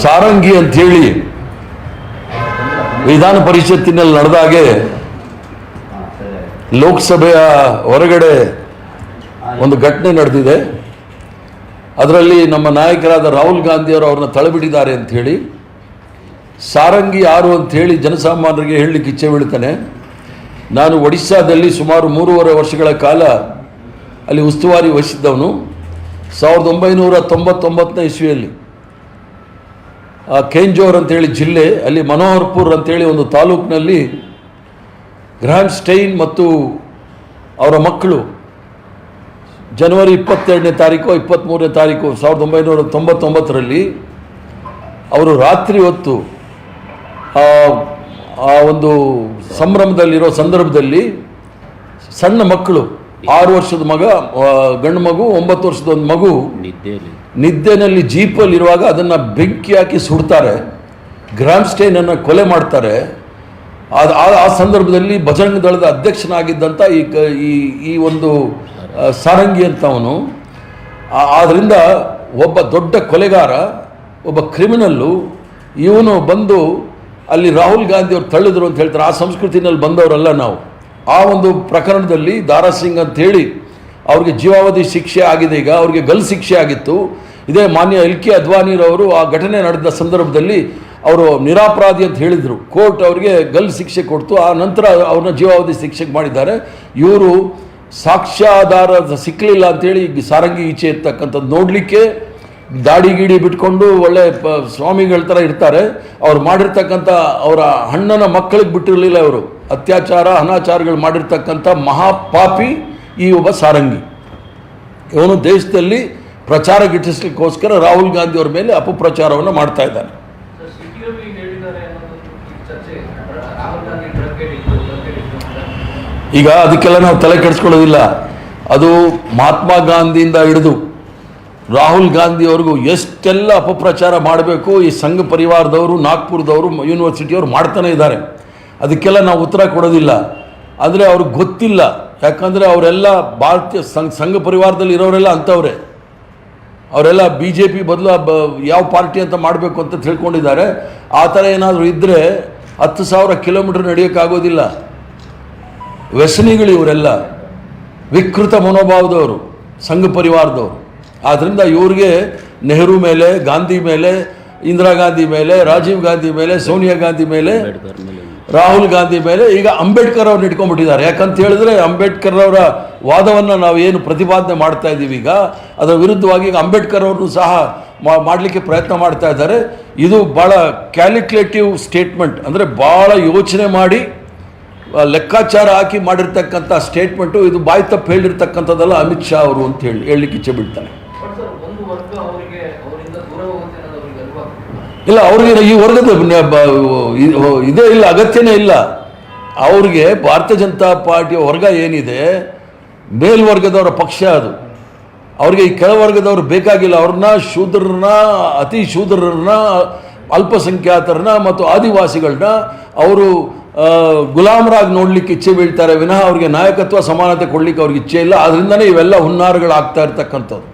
ಸಾರಂಗಿ ಅಂಥೇಳಿ ವಿಧಾನ ಪರಿಷತ್ತಿನಲ್ಲಿ ನಡೆದಾಗೆ ಲೋಕಸಭೆಯ ಹೊರಗಡೆ ಒಂದು ಘಟನೆ ನಡೆದಿದೆ. ಅದರಲ್ಲಿ ನಮ್ಮ ನಾಯಕರಾದ ರಾಹುಲ್ ಗಾಂಧಿಯವರು ಅವ್ರನ್ನ ತಳಬಿಟ್ಟಿದ್ದಾರೆ ಅಂತ ಹೇಳಿ, ಸಾರಂಗಿ ಯಾರು ಅಂತ ಹೇಳಿ ಜನಸಾಮಾನ್ಯರಿಗೆ ಹೇಳಲಿಕ್ಕೆ ಇಚ್ಛೆ ಬೀಳ್ತಾನೆ. ನಾನು ಒಡಿಶಾದಲ್ಲಿ ಸುಮಾರು ಮೂರುವರೆ ವರ್ಷಗಳ ಕಾಲ ಅಲ್ಲಿ ಉಸ್ತುವಾರಿ ವಹಿಸಿದ್ದವನು. ಸಾವಿರದ ಒಂಬೈನೂರ ತೊಂಬತ್ತೊಂಬತ್ತನೇ ಇಸ್ವಿಯಲ್ಲಿ. ಕೇಂಜೋರ್ ಅಂತೇಳಿ ಜಿಲ್ಲೆ ಅಲ್ಲಿ ಮನೋಹರ್ಪುರ್ ಅಂತೇಳಿ ಒಂದು ತಾಲೂಕಿನಲ್ಲಿ ಗ್ರ್ಯಾಂಡ್ ಸ್ಟೈನ್ ಮತ್ತು ಅವರ ಮಕ್ಕಳು ಜನವರಿ ಇಪ್ಪತ್ತೆರಡನೇ ತಾರೀಕು ಇಪ್ಪತ್ತ್ಮೂರನೇ ತಾರೀಕು ಸಾವಿರದ ಒಂಬೈನೂರ ತೊಂಬತ್ತೊಂಬತ್ತರಲ್ಲಿ ಅವರು ರಾತ್ರಿ ಹೊತ್ತು ಆ ಆ ಒಂದು ಸಂಭ್ರಮದಲ್ಲಿರೋ ಸಂದರ್ಭದಲ್ಲಿ ಸಣ್ಣ ಮಕ್ಕಳು ಆರು ವರ್ಷದ ಮಗ ಆ, ಗಂಡು ಮಗು ಒಂಬತ್ತು ವರ್ಷದ ಒಂದು ಮಗು ನಿದ್ದೆಯಲ್ಲಿ. ನಿದ್ದೆನಲ್ಲಿ ಜೀಪಲ್ಲಿರುವಾಗ ಅದನ್ನು ಬೆಂಕಿ ಹಾಕಿ ಸುಡ್ತಾರೆ. ಗ್ರಾಮ್ಸ್ಟೈನನ್ನು ಕೊಲೆ ಮಾಡ್ತಾರೆ. ಅದು ಆ- ಸಂದರ್ಭದಲ್ಲಿ ಬಜರಂಗ ದಳದ ಅಧ್ಯಕ್ಷನಾಗಿದ್ದಂಥ ಈ ಕ- ಈ ಈ ಒಂದು ಸಾರಂಗಿ ಅಂತವನು. ಆದ್ದರಿಂದ ಒಬ್ಬ ದೊಡ್ಡ ಕೊಲೆಗಾರ, ಒಬ್ಬ ಕ್ರಿಮಿನಲ್ಲು, ಇವನು ಬಂದು ಅಲ್ಲಿ ರಾಹುಲ್ ಗಾಂಧಿ ಅವ್ರು ತಳ್ಳಿದ್ರು ಅಂತ ಹೇಳ್ತಾರೆ. ಆ ಸಂಸ್ಕೃತಿನಲ್ಲಿ ಬಂದವರಲ್ಲ ನಾವು. ಆ ಒಂದು ಪ್ರಕರಣದಲ್ಲಿ ದಾರಾ ಸಿಂಗ್ ಅಂತ ಹೇಳಿ ಅವ್ರಿಗೆ ಜೀವಾವಧಿ ಶಿಕ್ಷೆ ಆಗಿದೆ ಈಗ. ಅವ್ರಿಗೆ ಗಲ್ ಶಿಕ್ಷೆ ಆಗಿತ್ತು. ಇದೇ ಮಾನ್ಯ ಎಲ್ ಕೆ ಅದ್ವಾನಿರವರು ಆ ಘಟನೆ ನಡೆದ ಸಂದರ್ಭದಲ್ಲಿ ಅವರು ನಿರಾಪರಾಧಿ ಅಂತ ಹೇಳಿದರು. ಕೋರ್ಟ್ ಅವರಿಗೆ ಗಲ್ ಶಿಕ್ಷೆ ಕೊಡ್ತು. ಆ ನಂತರ ಅವ್ರನ್ನ ಜೀವಾವಧಿ ಶಿಕ್ಷೆಗೆ ಮಾಡಿದ್ದಾರೆ. ಇವರು ಸಾಕ್ಷ್ಯಾಧಾರ ಸಿಕ್ಕಲಿಲ್ಲ ಅಂತೇಳಿ ಈಗ ಸಾರಂಗಿ ಈಚೆ ಇರ್ತಕ್ಕಂಥದ್ದು ನೋಡಲಿಕ್ಕೆ ದಾಡಿ ಗೀಡಿ ಬಿಟ್ಕೊಂಡು ಒಳ್ಳೆ ಪ- ಸ್ವಾಮಿಗಳ ಥರ ಇರ್ತಾರೆ. ಅವ್ರು ಮಾಡಿರ್ತಕ್ಕಂಥ ಅವರ ಅಣ್ಣನ ಮಕ್ಕಳಿಗೆ ಬಿಟ್ಟಿರಲಿಲ್ಲ ಅವರು ಅತ್ಯಾಚಾರ, ಅನಾಚಾರಗಳು ಮಾಡಿರ್ತಕ್ಕಂಥ ಮಹಾಪಾಪಿ ಈ ಒಬ್ಬ ಸಾರಂಗಿ. ಇವನು ದೇಶದಲ್ಲಿ ಪ್ರಚಾರ ಗಿಟ್ಟಿಸ್ಲಿಕ್ಕೋಸ್ಕರ ರಾಹುಲ್ ಗಾಂಧಿ ಅವ್ರ ಮೇಲೆ ಅಪಪ್ರಚಾರವನ್ನು ಮಾಡ್ತಾ ಇದ್ದಾನೆ. ಗಾಂಧಿ ಈಗ ಅದಕ್ಕೆಲ್ಲ ನಾವು ತಲೆ ಕೆಡಿಸ್ಕೊಳ್ಳೋದಿಲ್ಲ. ಅದು ಮಹಾತ್ಮ ಗಾಂಧಿಯಿಂದ ಹಿಡಿದು ರಾಹುಲ್ ಗಾಂಧಿಯವರೆಗೂ ಎಷ್ಟೆಲ್ಲ ಅಪಪ್ರಚಾರ ಮಾಡಬೇಕು ಈ ಸಂಘ ಪರಿವಾರದವರು ನಾಗ್ಪುರದವರು ಯೂನಿವರ್ಸಿಟಿಯವರು ಮಾಡ್ತಾನೆ ಇದ್ದಾರೆ. ಅದಕ್ಕೆಲ್ಲ ನಾವು ಉತ್ತರ ಕೊಡೋದಿಲ್ಲ. ಅಂದರೆ ಅವ್ರಿಗೆ ಗೊತ್ತಿಲ್ಲ. ಯಾಕಂದರೆ ಅವರೆಲ್ಲ ಭಾರತೀಯ ಸಂಘ ಸಂಘ ಪರಿವಾರದಲ್ಲಿ ಇರೋರೆಲ್ಲ ಅಂಥವ್ರೆ. ಅವರೆಲ್ಲ ಬಿ ಜೆ ಪಿ ಬದಲು ಯಾವ ಪಾರ್ಟಿ ಅಂತ ಮಾಡಬೇಕು ಅಂತ ತಿಳ್ಕೊಂಡಿದ್ದಾರೆ. ಆ ಥರ ಏನಾದರೂ ಇದ್ದರೆ ಹತ್ತು ಸಾವಿರ ಕಿಲೋಮೀಟ್ರ್ ನಡೆಯೋಕ್ಕಾಗೋದಿಲ್ಲ. ವ್ಯಸನಿಗಳು ಇವರೆಲ್ಲ. ವಿಕೃತ ಮನೋಭಾವದವರು, ಸಂಘ ಪರಿವಾರದವರು. ಆದ್ದರಿಂದ ಇವ್ರಿಗೆ ನೆಹರು ಮೇಲೆ, ಗಾಂಧಿ ಮೇಲೆ, ಇಂದಿರಾ ಗಾಂಧಿ ಮೇಲೆ, ರಾಜೀವ್ ಗಾಂಧಿ ಮೇಲೆ, ಸೋನಿಯಾ ಗಾಂಧಿ ಮೇಲೆ ರಾಹುಲ್ ಗಾಂಧಿ ಮೇಲೆ ಈಗ ಅಂಬೇಡ್ಕರ್ ಅವ್ರನ್ನ ಇಟ್ಕೊಂಡ್ಬಿಟ್ಟಿದ್ದಾರೆ. ಯಾಕಂತ ಹೇಳಿದ್ರೆ ಅಂಬೇಡ್ಕರ್ ಅವರ ವಾದವನ್ನು ನಾವು ಏನು ಪ್ರತಿಪಾದನೆ ಮಾಡ್ತಾ ಇದ್ದೀವಿ ಈಗ, ಅದರ ವಿರುದ್ಧವಾಗಿ ಈಗ ಅಂಬೇಡ್ಕರ್ ಅವ್ರನ್ನು ಸಹ ಮಾಡಲಿಕ್ಕೆ ಪ್ರಯತ್ನ ಮಾಡ್ತಾ ಇದ್ದಾರೆ. ಇದು ಭಾಳ ಕ್ಯಾಲ್ಕುಲೇಟಿವ್ ಸ್ಟೇಟ್ಮೆಂಟ್. ಅಂದರೆ ಭಾಳ ಯೋಚನೆ ಮಾಡಿ ಲೆಕ್ಕಾಚಾರ ಹಾಕಿ ಮಾಡಿರ್ತಕ್ಕಂಥ ಸ್ಟೇಟ್ಮೆಂಟು, ಇದು ಬಾಯಿ ತಪ್ಪು ಹೇಳಿರ್ತಕ್ಕಂಥದ್ದಲ್ಲ ಅಮಿತ್ ಶಾ ಅವರು ಅಂತ ಹೇಳಿ, ಹೇಳಲಿಕ್ಕೆ ಇಚ್ಛೆ ಬಿಡ್ತಾನೆ ಬಟ್ ಸರ್ ಒಂದು ವರ್ಗ ಅವರಿಗೆ ಅವರಿಂದ ದೂರ ಹೋಗುತ್ತೆ ಅನ್ನೋದು ಅವರಿಗೆ ಅಲ್ವಾ ಇಲ್ಲ, ಅವ್ರಿಗೆ ಈ ವರ್ಗದ ಇದೇ ಇಲ್ಲ, ಅಗತ್ಯನೇ ಇಲ್ಲ. ಅವ್ರಿಗೆ ಭಾರತೀಯ ಜನತಾ ಪಾರ್ಟಿಯ ವರ್ಗ ಏನಿದೆ, ಮೇಲ್ವರ್ಗದವರ ಪಕ್ಷ ಅದು. ಅವ್ರಿಗೆ ಈ ಕೆಳವರ್ಗದವ್ರು ಬೇಕಾಗಿಲ್ಲ, ಅವ್ರನ್ನ ಶೂದ್ರರನ್ನ, ಅತಿ ಶೂದ್ರರನ್ನ, ಅಲ್ಪಸಂಖ್ಯಾತರನ್ನ ಮತ್ತು ಆದಿವಾಸಿಗಳನ್ನ ಅವರು ಗುಲಾಮರಾಗಿ ನೋಡ್ಲಿಕ್ಕೆ ಇಚ್ಛೆ ಬೀಳ್ತಾರೆ, ವಿನಃ ಅವ್ರಿಗೆ ನಾಯಕತ್ವ ಸಮಾನತೆ ಕೊಡ್ಲಿಕ್ಕೆ ಅವ್ರಿಗೆ ಇಚ್ಛೆ ಇಲ್ಲ. ಅದರಿಂದನೇ ಇವೆಲ್ಲ ಹುನ್ನಾರಗಳಾಗ್ತಾ ಇರ್ತಕ್ಕಂಥದ್ದು.